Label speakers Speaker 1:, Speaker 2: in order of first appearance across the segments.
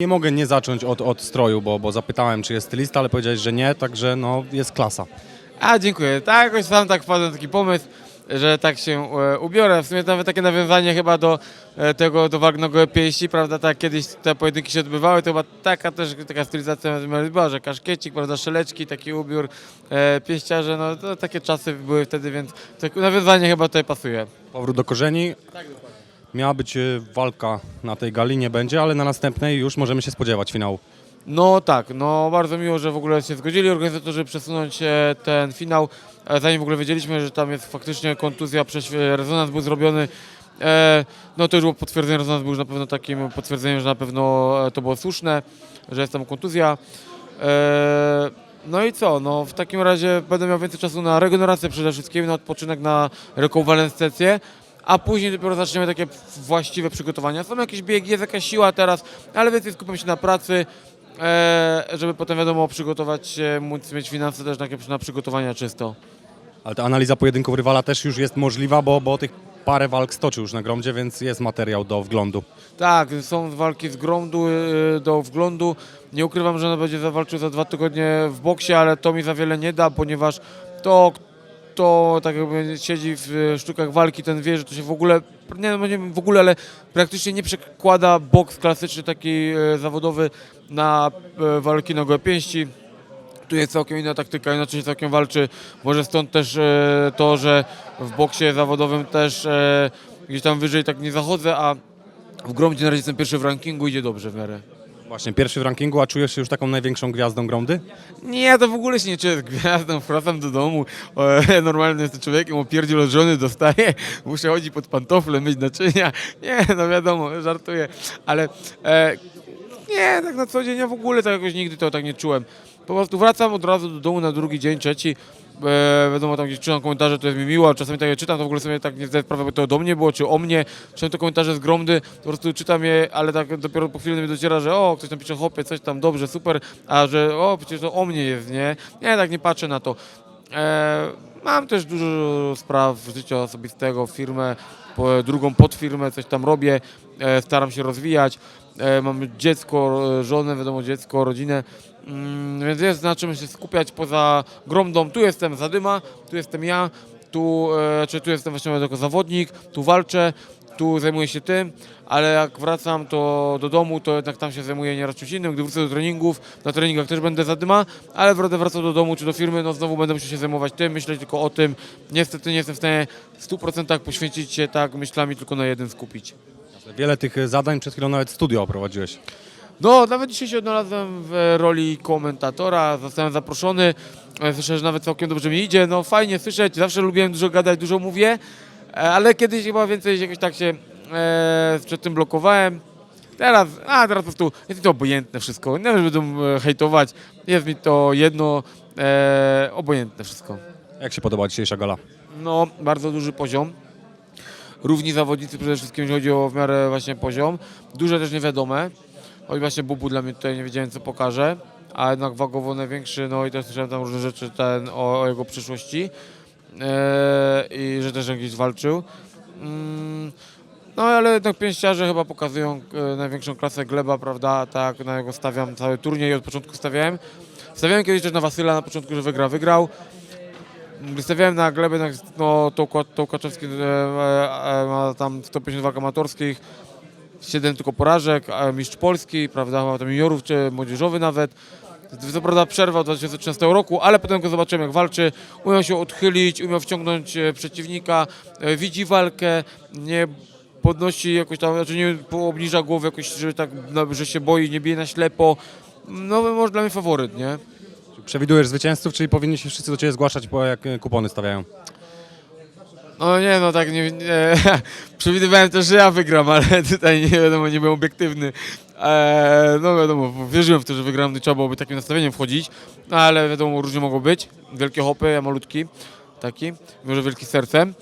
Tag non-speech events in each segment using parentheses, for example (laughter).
Speaker 1: Nie mogę nie zacząć od, od stroju, bo, bo zapytałem, czy jest stylista, ale powiedziałeś, że nie, także no, jest klasa.
Speaker 2: A, dziękuję. Tak, jakoś sam tak wpadłem na taki pomysł, że tak się e, ubiorę. W sumie nawet takie nawiązanie chyba do e, tego, do walk pięści, prawda, tak kiedyś te pojedynki się odbywały, to chyba taka też taka stylizacja była, że kaszkiecik, prawda, szeleczki, taki ubiór, e, pieściarze, no to takie czasy były wtedy, więc tak nawiązanie chyba tutaj pasuje.
Speaker 1: Powrót do korzeni. Miała być e, walka na tej gali, nie będzie, ale na następnej już możemy się spodziewać finału.
Speaker 2: No tak, no bardzo miło, że w ogóle się zgodzili organizatorzy przesunąć e, ten finał, e, zanim w ogóle wiedzieliśmy, że tam jest faktycznie kontuzja, rezonans był zrobiony. E, no to już było potwierdzenie, rezonans był już na pewno takim potwierdzeniem, że na pewno to było słuszne, że jest tam kontuzja. No i co, no w takim razie będę miał więcej czasu na regenerację przede wszystkim, na odpoczynek, na rekonwalescencję. A później dopiero zaczniemy takie właściwe przygotowania. Są jakieś biegi, jest jakaś siła teraz, ale więcej skupiam się na pracy, e, żeby potem wiadomo przygotować się, móc mieć finanse też na, na przygotowania czysto.
Speaker 1: Ale ta analiza pojedynków rywala też już jest możliwa, bo, bo tych parę walk stoczył już na gromdzie, więc jest materiał do wglądu.
Speaker 2: Tak, są walki z gromdu y, do wglądu. Nie ukrywam, że on będzie zawalczył za dwa tygodnie w boksie, ale to mi za wiele nie da, ponieważ to, kto tak jakby siedzi w y, sztukach walki, ten wie, że to się w ogóle, nie, no nie w ogóle, ale praktycznie nie przekłada boks klasyczny, taki y, zawodowy na y, walki na gołe pięści. Tu jest całkiem inna taktyka, inaczej się całkiem walczy. Może stąd też e, to, że w boksie zawodowym też e, gdzieś tam wyżej tak nie zachodzę, a w Gromdzie na razie jestem pierwszy w rankingu, idzie dobrze w miarę.
Speaker 1: Właśnie pierwszy w rankingu, a czujesz się już taką największą gwiazdą gromdy?
Speaker 2: Nie, to w ogóle się nie czuję gwiazdą, wracam do domu, e, (laughs) normalny jestem człowiekiem, opierdziel od żony dostaję, (laughs) muszę chodzić pod pantofle, myć naczynia, nie, no wiadomo, żartuję, ale e, nie, tak na co dzień ja w ogóle tak jakoś nigdy to tak nie czułem. Po prostu wracam od razu do domu na drugi dzień, trzeci, e, wiadomo, tam gdzieś czytam komentarze, to jest mi miło, a czasami tak je czytam, to w ogóle sobie tak nie zdaję sprawy, bo to do mnie było, czy o mnie, czytam te komentarze z Gromdy, po prostu czytam je, ale tak dopiero po chwili mnie dociera, że o, ktoś tam pisze, hopie, coś tam, dobrze, super, a że o, przecież to o mnie jest, nie? Nie, tak nie patrzę na to. E, mam też dużo spraw życia osobistego, firmę, drugą podfirmę, coś tam robię, e, staram się rozwijać, e, mam dziecko, żonę, wiadomo, dziecko, rodzinę, mm, więc jest na czym się skupiać poza gromdą. Tu jestem Zadyma, tu jestem ja, tu, e, czy tu jestem właśnie jako zawodnik, tu walczę, tu zajmuję się tym, ale jak wracam to do domu, to jednak tam się zajmuję nieraz czymś innym. Gdy wrócę do treningów, na treningach też będę zadyma, ale będę wracał do domu czy do firmy, no znowu będę musiał się zajmować tym, myśleć tylko o tym. Niestety nie jestem w stanie w 100% poświęcić się tak myślami tylko na jeden skupić.
Speaker 1: Wiele tych zadań, przed chwilą nawet studio oprowadziłeś.
Speaker 2: No, nawet dzisiaj się odnalazłem w roli komentatora, zostałem zaproszony. E, Słyszę, że nawet całkiem dobrze mi idzie. No fajnie słyszeć, zawsze lubiłem dużo gadać, dużo mówię, e, ale kiedyś chyba więcej jakoś tak się e, przed tym blokowałem. Teraz, a teraz po prostu jest mi to obojętne wszystko. Nie wiem, że będą e, hejtować. Jest mi to jedno e, obojętne wszystko.
Speaker 1: Jak się podoba dzisiejsza gala?
Speaker 2: No, bardzo duży poziom. Równi zawodnicy przede wszystkim, jeśli chodzi o w miarę właśnie poziom. Duże też niewiadome. Oj właśnie Bubu dla mnie tutaj nie wiedziałem co pokaże, a jednak wagowo największy, no i też słyszałem tam różne rzeczy ten, o, o jego przyszłości eee, i że też gdzieś walczył. Mm, no ale jednak pięściarze chyba pokazują e, największą klasę Gleba, prawda, tak na jego stawiam cały turniej, od początku stawiałem. Stawiałem kiedyś też na Wasyla na początku, że wygra, wygrał. Wystawiałem na glebę, no, no to, to Kaczewski e, e, ma tam 150 walk amatorskich, 7 tylko porażek, a mistrz Polski, prawda, ma tam juniorów czy młodzieżowy nawet. Co prawda przerwał od 2013 roku, ale potem go zobaczyłem jak walczy, umiał się odchylić, umiał wciągnąć e, przeciwnika, e, widzi walkę, nie podnosi jakoś tam, znaczy nie obniża głowy jakoś, że tak, no, że się boi, nie bije na ślepo. No może dla mnie faworyt, nie?
Speaker 1: Przewidujesz zwycięzców, czyli powinni się wszyscy do Ciebie zgłaszać, bo jak e, kupony stawiają?
Speaker 2: No nie, no tak nie, nie (laughs) przewidywałem też, że ja wygram, ale (laughs) tutaj nie wiadomo, nie byłem obiektywny. Eee, no wiadomo, wierzyłem w to, że wygram, i trzeba byłoby takim nastawieniem wchodzić, no, ale wiadomo, różnie mogą być. Wielkie hopy, ja malutki, taki, może wielki sercem.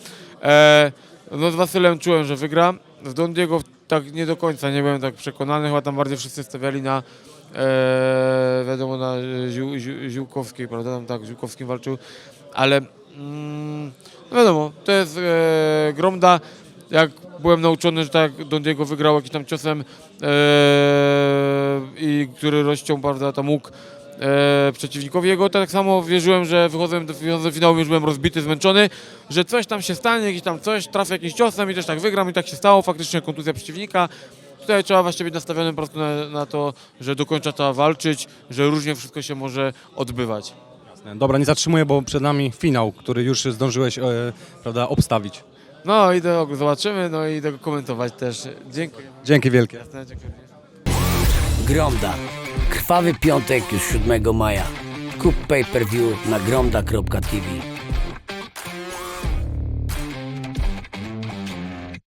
Speaker 2: Eee, no z Wasylem czułem, że wygram. Z Don Diego tak nie do końca, nie byłem tak przekonany, chyba tam bardziej wszyscy stawiali na eee, wiadomo, na Ziółkowskiej, prawda, tam tak, Ziółkowskim walczył, ale mm, wiadomo, to jest e, Gromda, jak byłem nauczony, że tak Don Diego wygrał jakimś tam ciosem, e, i który rozciął, prawda, tam łuk e, przeciwnikowi jego. Tak samo wierzyłem, że wychodząc do, do finału już byłem rozbity, zmęczony, że coś tam się stanie, jakiś tam coś, trafię jakimś ciosem i też tak wygram i tak się stało, faktycznie kontuzja przeciwnika. Tutaj trzeba właśnie być nastawionym po prostu na, na to, że do końca trzeba walczyć, że różnie wszystko się może odbywać.
Speaker 1: Dobra, nie zatrzymuję, bo przed nami finał, który już zdążyłeś e, prawda, obstawić.
Speaker 2: No i do, zobaczymy, no i do komentować też. Dziękuję.
Speaker 1: Dzięki wielkie.
Speaker 2: Jasne, dziękuję.
Speaker 3: Gromda. Krwawy piątek już 7 maja. Kup pay-per-view na gromda.tv.